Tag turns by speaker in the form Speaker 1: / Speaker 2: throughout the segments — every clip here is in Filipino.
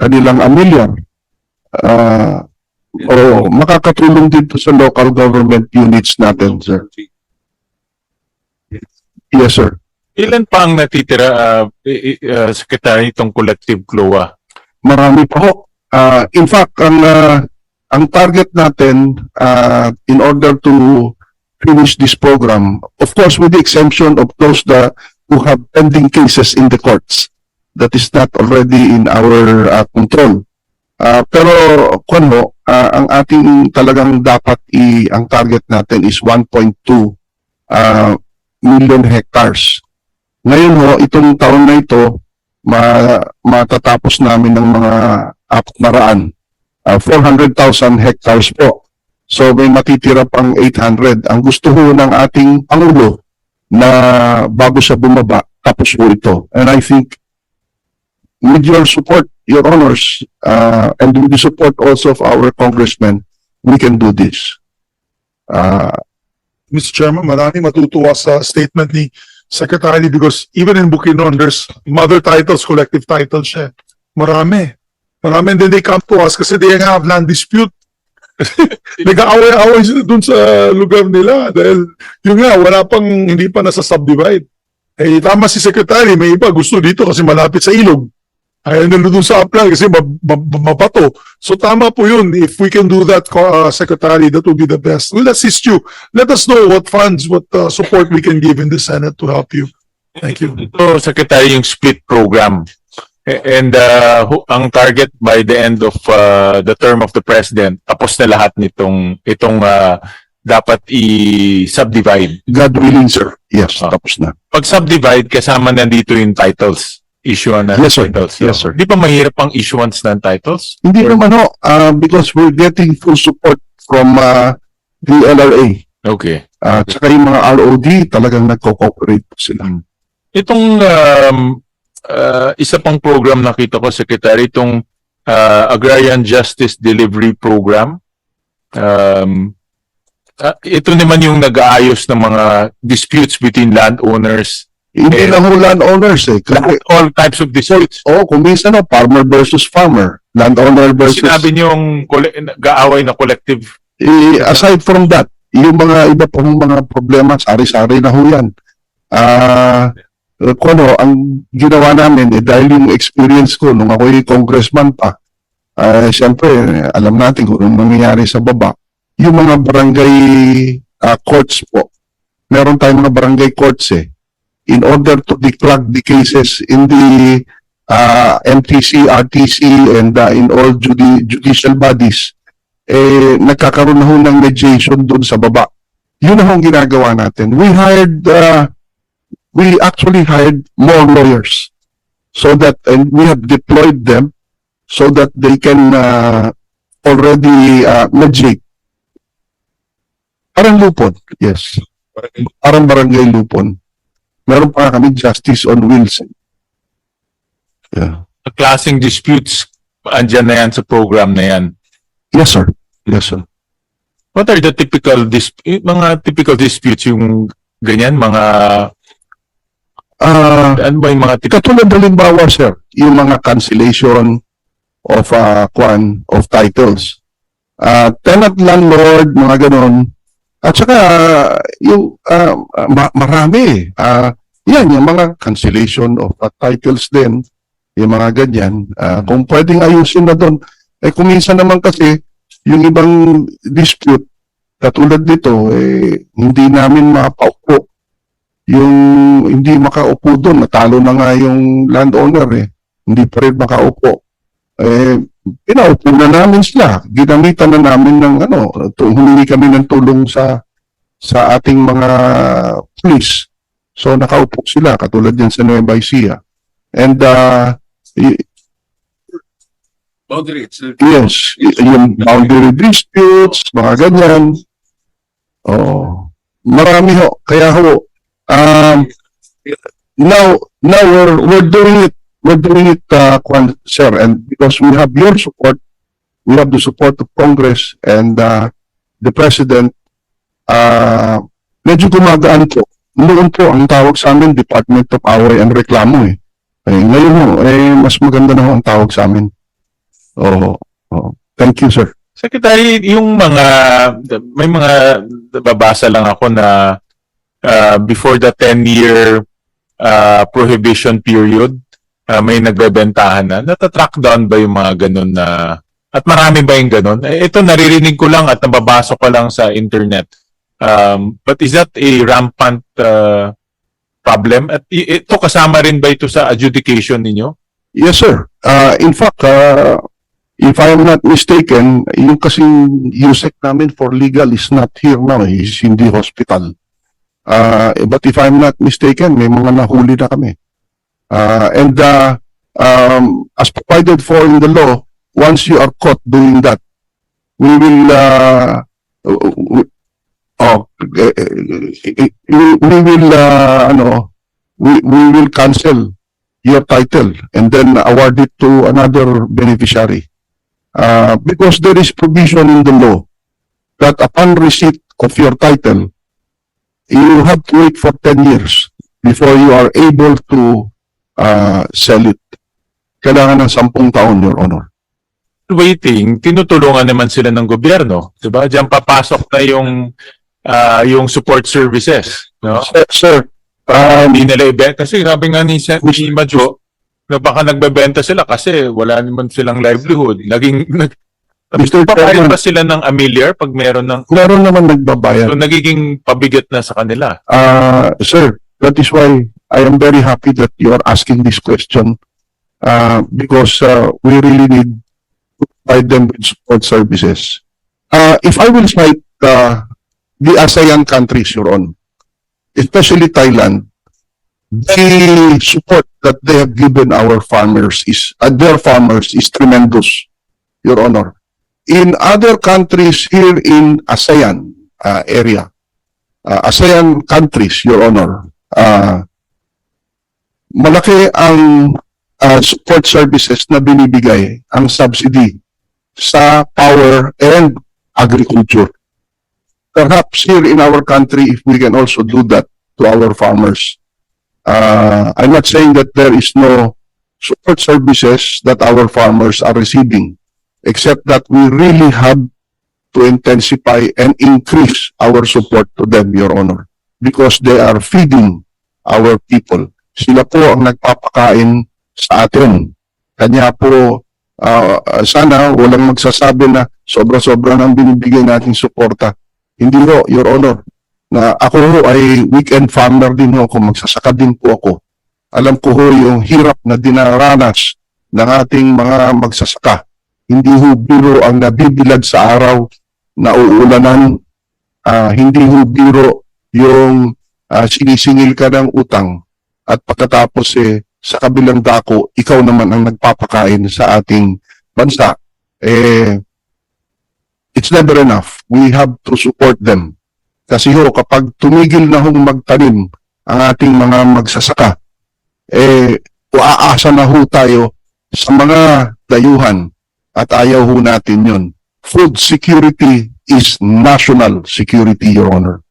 Speaker 1: kanilang amilyar. Ah, o makakatulong dito sa local government units natin, sir. Yes, sir.
Speaker 2: Ilan pa ang natitira, uh, i- uh, Secretary, itong collective CLOA?
Speaker 1: Marami pa ho. Ah, in fact, ang ah, ang target natin ah, in order to finish this program, of course, with the exemption of those that who have pending cases in the courts, that is not already in our ah, control. Ah, pero kung ho, ah, ang ating talagang dapat i ang target natin is 1.2 ah, million hectares. Ngayon ho, itong taon na ito, ma matatapos namin ng mga apat na raan. Ah, 400,000 hectares po. So may matitira pang 800. Ang gusto ho ng ating Pangulo na bago siya bumaba, tapos po ito. And I think with your support, your honors, uh, and with the support also of our congressmen, we can do this. Uh,
Speaker 3: Mr. Chairman, marami matutuwa sa statement ni Secretary because even in Bukidnon, there's mother titles, collective titles siya. Marami. Marami. And then they come to us kasi they have land dispute. Nag-aaway-aaway sila dun sa lugar nila dahil yun nga, wala pang, hindi pa nasa subdivide. Eh, tama si Secretary, may iba gusto dito kasi malapit sa ilog. Ayaw nila dun sa upland kasi mabato. So tama po yun. If we can do that, uh, Secretary, that would be the best. We'll assist you. Let us know what funds, what uh, support we can give in the Senate to help you. Thank you.
Speaker 2: Ito, Secretary, yung split program. And uh, ang target by the end of uh, the term of the President, tapos na lahat nitong itong uh, dapat i-subdivide.
Speaker 1: God willing, sir. Yes,
Speaker 2: Ah.
Speaker 1: tapos na.
Speaker 2: Pag subdivide, kasama nandito yung titles. Issue na
Speaker 1: Yes, sir.
Speaker 2: titles.
Speaker 1: Yes, sir.
Speaker 2: Di pa mahirap ang issuance ng titles?
Speaker 1: Hindi
Speaker 2: Or-
Speaker 1: naman ho, uh, because we're getting full support from uh, the LRA.
Speaker 2: Okay.
Speaker 1: At saka yung mga ROD talagang nagko-cooperate po sila.
Speaker 2: Itong um, uh, isa pang program nakita ko, Secretary, itong uh, Agrarian Justice Delivery Program. Um, uh, ito naman yung nag-aayos ng mga disputes between landowners.
Speaker 1: Hindi
Speaker 2: Eh,
Speaker 1: lang ho landowners eh. Kasi,
Speaker 2: All types of disputes.
Speaker 1: oh, kung minsan ho, farmer versus farmer. Landowner versus...
Speaker 2: Sinabi niyo yung kole- nag-aaway na collective.
Speaker 1: Eh, aside from that, yung mga iba pong mga problema, sari-sari na ho yan. Ah, uh, ano, ang ginawa namin, eh, dahil yung experience ko nung ako'y congressman pa, ah, siyempre, alam natin kung anong nangyayari sa baba. Yung mga barangay ah, courts po, meron tayong mga barangay courts eh, in order to declug the cases in the ah, MTC, RTC, and ah, in all judi- judicial bodies, eh, nagkakaroon na ho ng mediation doon sa baba. Yun na ho ginagawa natin. We hired, uh, we actually hired more lawyers so that, and we have deployed them so that they can uh, already uh, mediate. Parang lupon, yes. Parang barangay lupon. Meron pa kami justice on wheels. Yeah.
Speaker 2: Klaseng disputes, andyan na yan sa program na yan.
Speaker 1: Yes, sir. Yes, sir.
Speaker 2: What are the typical dis mga typical disputes yung ganyan mga
Speaker 1: Uh,
Speaker 2: ano ba yung mga typical
Speaker 1: Katulad halimbawa, sir, yung mga cancellation of uh, kwan, of titles. Uh, tenant landlord, mga ganon. At saka, uh, yung uh, ma- marami. Uh, yan, yung mga cancellation of uh, titles din. Yung mga ganyan. Uh, kung pwedeng ayusin na doon. Eh, kung naman kasi, yung ibang dispute, katulad nito, eh, hindi namin mapaupo yung hindi makaupo doon, natalo na nga yung landowner eh. Hindi pa rin makaupo. Eh, pinaupo na namin sila. Ginamitan na namin ng ano, humingi kami ng tulong sa sa ating mga police. So nakaupo sila, katulad yan sa Nueva Ecija. And uh, y- yes, yung boundary disputes, mga ganyan. Oh, marami ho. Kaya ho, um, now, now we're, we're doing it, we're doing it, uh, sir, and because we have your support, we have the support of Congress and, uh, the President, uh, medyo gumagaan po. Noon po, ang tawag sa amin, Department of Away and Reklamo eh. eh ngayon ho, eh, mas maganda na ho ang tawag sa amin. Oo. oo. Thank you, sir.
Speaker 2: Secretary, yung mga, may mga babasa lang ako na uh, before the 10-year uh, prohibition period, uh, may nagbebentahan na. Natatrack down ba yung mga ganun na, at marami ba yung ganun? Eh, ito naririnig ko lang at nababasa ko lang sa internet. Um, but is that a rampant uh, problem? At ito kasama rin ba ito sa adjudication ninyo?
Speaker 1: Yes, sir. Uh, in fact, uh, if I am not mistaken, yung kasing USEC namin for legal is not here now, is in the hospital. Uh, but if I'm not mistaken, may mga nahuli na kami. Uh, and uh, um, as provided for in the law, once you are caught doing that, we will uh, oh, eh, eh, eh, we will uh, ano, we, we will cancel your title and then award it to another beneficiary. Uh, because there is provision in the law that upon receipt of your title, you have to wait for 10 years before you are able to uh, sell it. Kailangan ng 10 taon, Your Honor.
Speaker 2: waiting, tinutulungan naman sila ng gobyerno, 'di ba? Diyan papasok na yung ah, yung support services, no?
Speaker 1: Sir, sir um,
Speaker 2: Hindi nila ibenta kasi sabi nga ni Sen- ni Majo na baka nagbebenta sila kasi wala naman silang livelihood. Naging nag
Speaker 1: Mr.
Speaker 2: Papayag
Speaker 1: Chairman,
Speaker 2: ba sila ng amilyar pag meron ng
Speaker 1: meron naman nagbabayad.
Speaker 2: so nagiging pabigat na sa kanila.
Speaker 1: Uh, sir, that is why I am very happy that you are asking this question uh, because uh, we really need to provide them with support services. Uh, if I will cite uh, the ASEAN countries you're on, especially Thailand, the support that they have given our farmers is, uh, their farmers is tremendous, Your Honor. In other countries here in ASEAN uh, area, uh, ASEAN countries, Your Honor, uh, malaki ang uh, support services na binibigay, ang subsidy sa power and agriculture. Perhaps here in our country, if we can also do that to our farmers. Uh, I'm not saying that there is no support services that our farmers are receiving, except that we really have to intensify and increase our support to them, Your Honor, because they are feeding our people. Sila po ang nagpapakain sa atin. Kanya po, ah, sana walang magsasabi na sobra-sobra nang binibigay nating suporta. Hindi ho, Your Honor, na ako ho ay weekend farmer din kung magsasaka din po ako. Alam ko ho yung hirap na dinaranas ng ating mga magsasaka. Hindi ho biro ang nabibilad sa araw na uulanan. Ah, hindi ho biro yung ah, sinisingil ka ng utang at pagkatapos eh, sa kabilang dako, ikaw naman ang nagpapakain sa ating bansa. Eh, it's never enough. We have to support them. Kasi ho, kapag tumigil na hong magtanim ang ating mga magsasaka, eh, uaasa na ho tayo sa mga dayuhan at ayaw ho natin yun. Food security is national security, Your Honor.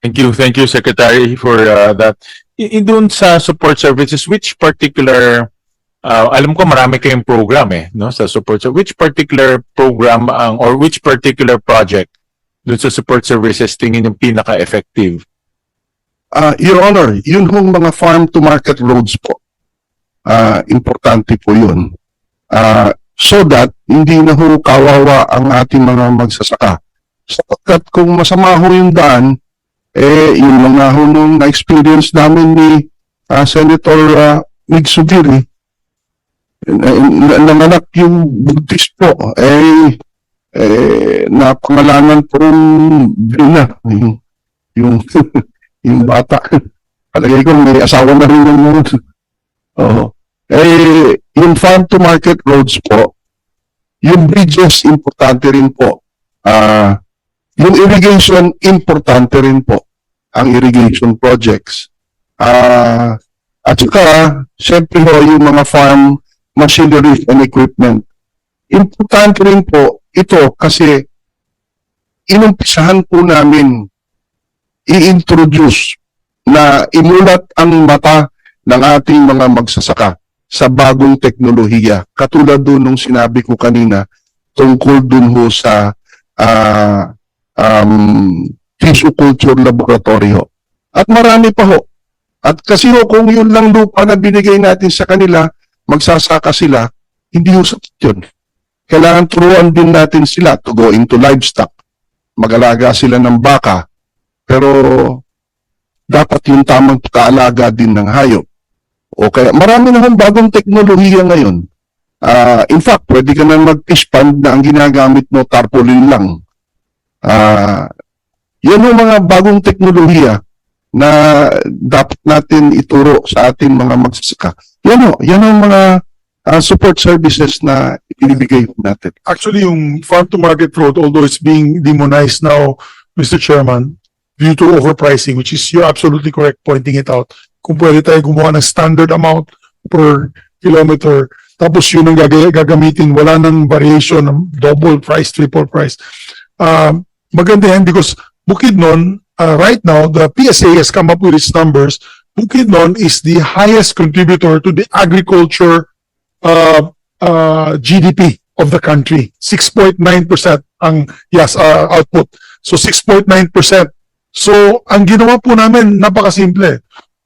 Speaker 2: Thank you, thank you Secretary for uh, that. I, dun sa support services, which particular uh, alam ko marami kayong program eh, no, sa support services. Which particular program ang or which particular project dun sa support services tingin yung pinaka-effective?
Speaker 1: Ah, Your Honor, yun hong mga farm-to-market roads po. Ah, importante po yun. Ah, so that hindi na ho kawawa ang ating mga magsasaka. Sapagkat kung masama ho yung daan, eh, yun lang nga ho nung na-experience namin ni ah, Senator uh, Mig. Nanganak yung buntis po, eh, eh, napangalanan po Brina, yung, yung yung bata. Palagay ko may asawa na rin yung Oo. Eh, yung farm to market roads po, yung bridges importante rin po. Ah, yung irrigation importante rin po. Ang irrigation projects. Ah, at saka, syempre ho, yung mga farm machinery and equipment. Importante rin po ito kasi inumpisahan po namin i-introduce na imulat ang mata ng ating mga magsasaka sa bagong teknolohiya. Katulad doon nung sinabi ko kanina tungkol dun ho sa ah, um, tissue culture laboratory. At marami pa ho. At kasi ho, kung yun lang lupa na binigay natin sa kanila, magsasaka sila, hindi ho sapat yun. Kailangan turuan din natin sila to go into livestock. Mag-alaga sila ng baka. Pero dapat yung tamang kaalaga din ng hayop. O kaya marami na hong bagong teknolohiya ngayon. Ah, in fact, pwede ka na mag-fish pond na ang ginagamit mo tarpaulin lang. Ah, yan yung mga bagong teknolohiya na dapat natin ituro sa ating mga magsasaka. Yan o, yan ang mga ah, support services na ibibigay natin.
Speaker 3: Actually, yung farm to market road, although it's being demonized now, Mr. Chairman, due to overpricing, which is you're absolutely correct pointing it out. Kung pwede tayo gumawa ng standard amount per kilometer, tapos yun ang gag- gagamitin, wala nang variation ng double price, triple price. Um, maganda yan because Bukidnon, uh, right now, the PSA has come up with its numbers. Bukidnon is the highest contributor to the agriculture uh, uh, GDP of the country. 6.9% ang yes, uh, output. So 6.9%. So ang ginawa po namin, napakasimple.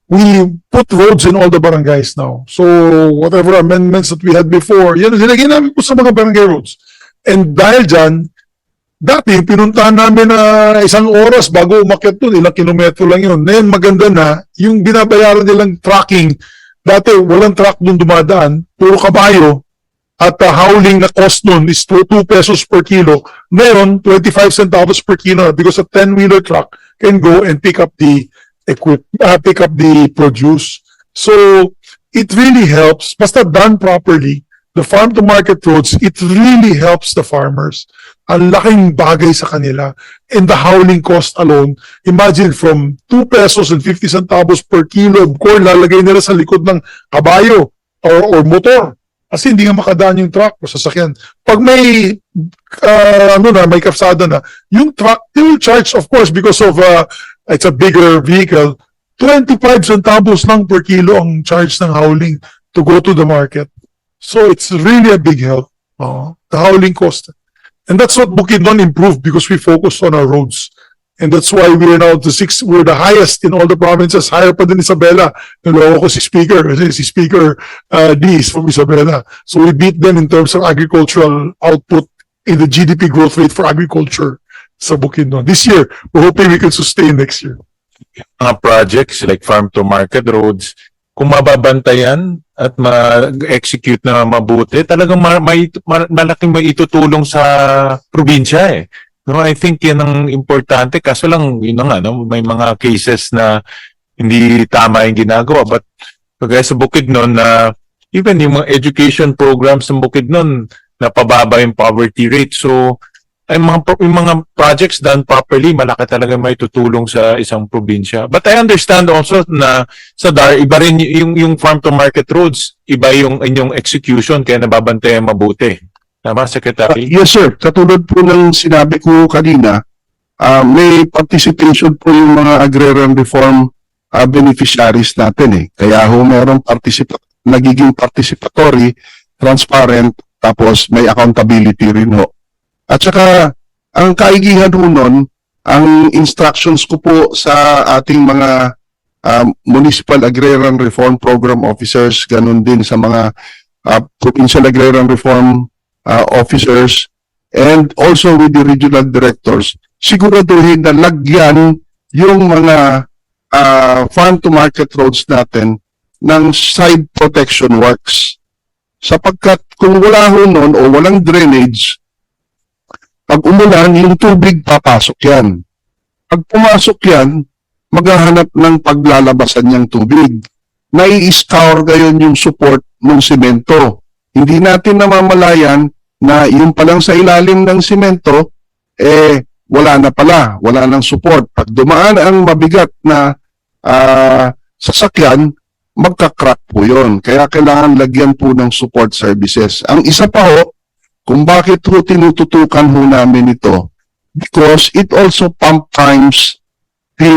Speaker 3: We put roads in all the barangays now. So whatever amendments that we had before, yan, nilagay namin po sa mga barangay roads. And dahil dyan, dati pinuntahan namin na isang oras bago umakyat doon, ilang kilometro lang yun. Ngayon maganda na, yung binabayaran nilang tracking, dati walang truck doon dumadaan, puro kabayo, at the howling na cost nun is 2 pesos per kilo. Meron 25 centavos per kilo because a 10-wheeler truck can go and pick up the equip, uh, pick up the produce. So it really helps, basta done properly, the farm to market roads, it really helps the farmers. Ang laking bagay sa kanila. And the howling cost alone, imagine from 2 pesos and 50 centavos per kilo of corn, lalagay nila sa likod ng kabayo or, or motor. Kasi hindi nga makadaan yung truck o sasakyan. Pag may, uh, ano na, may kapsada na, yung truck, they will charge, of course, because of, uh, it's a bigger vehicle, 25 centavos lang per kilo ang charge ng howling to go to the market. So it's really a big help. uh, the howling cost. And that's what Bukidnon improved because we focused on our roads. And that's why we're now the six, we're the highest in all the provinces, higher pa din Isabela. Naloko ko si Speaker, kasi si Speaker uh, D is from Isabela. So we beat them in terms of agricultural output in the GDP growth rate for agriculture sa Bukidnon. This year, we're hoping we can sustain next year.
Speaker 2: mga projects like farm to market roads, kung mababantayan at ma-execute na mabuti, talagang ma- may, ma- malaking may itutulong sa probinsya eh. No, I think yan ang importante. Kaso lang, yun nga, no? may mga cases na hindi tama yung ginagawa. But kagaya sa Bukidnon na even yung mga education programs ng Bukidnon, napababa yung poverty rate. So, ay mga, yung mga projects done properly, malaki talaga may tutulong sa isang probinsya. But I understand also na sa DAR, iba rin yung, yung farm to market roads, iba yung inyong execution, kaya nababantayan mabuti. Tama,
Speaker 1: Uh,
Speaker 2: Secretary?
Speaker 1: yes sir, katulad po ng sinabi ko kanina, ah, may participation po yung mga agrarian reform ah, beneficiaries natin eh. Kaya ho merong participa nagiging participatory, transparent, tapos may accountability rin ho. At saka, ang kaigihan ho nun, ang instructions ko po sa ating mga ah, Municipal Agrarian Reform Program Officers, ganun din sa mga ah, Provincial Agrarian Reform uh, officers and also with the regional directors, siguraduhin na lagyan yung mga uh, farm to market roads natin ng side protection works. Sapagkat kung wala ho nun o walang drainage, pag umulan, yung tubig papasok yan. Pag pumasok yan, maghahanap ng paglalabasan niyang tubig. Nai-scour gayon yung support ng simento hindi natin namamalayan na yung palang sa ilalim ng simento, eh, wala na pala, wala nang support. Pag dumaan ang mabigat na ah, sasakyan, magka-crack po yun. Kaya kailangan lagyan po ng support services. Ang isa pa ho, kung bakit ho tinututukan ho namin ito, because it also pump times the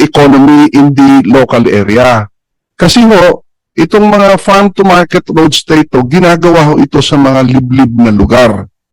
Speaker 1: economy in the local area. Kasi ho, itong mga farm to market roads na ito, ginagawa ho ito sa mga liblib na lugar.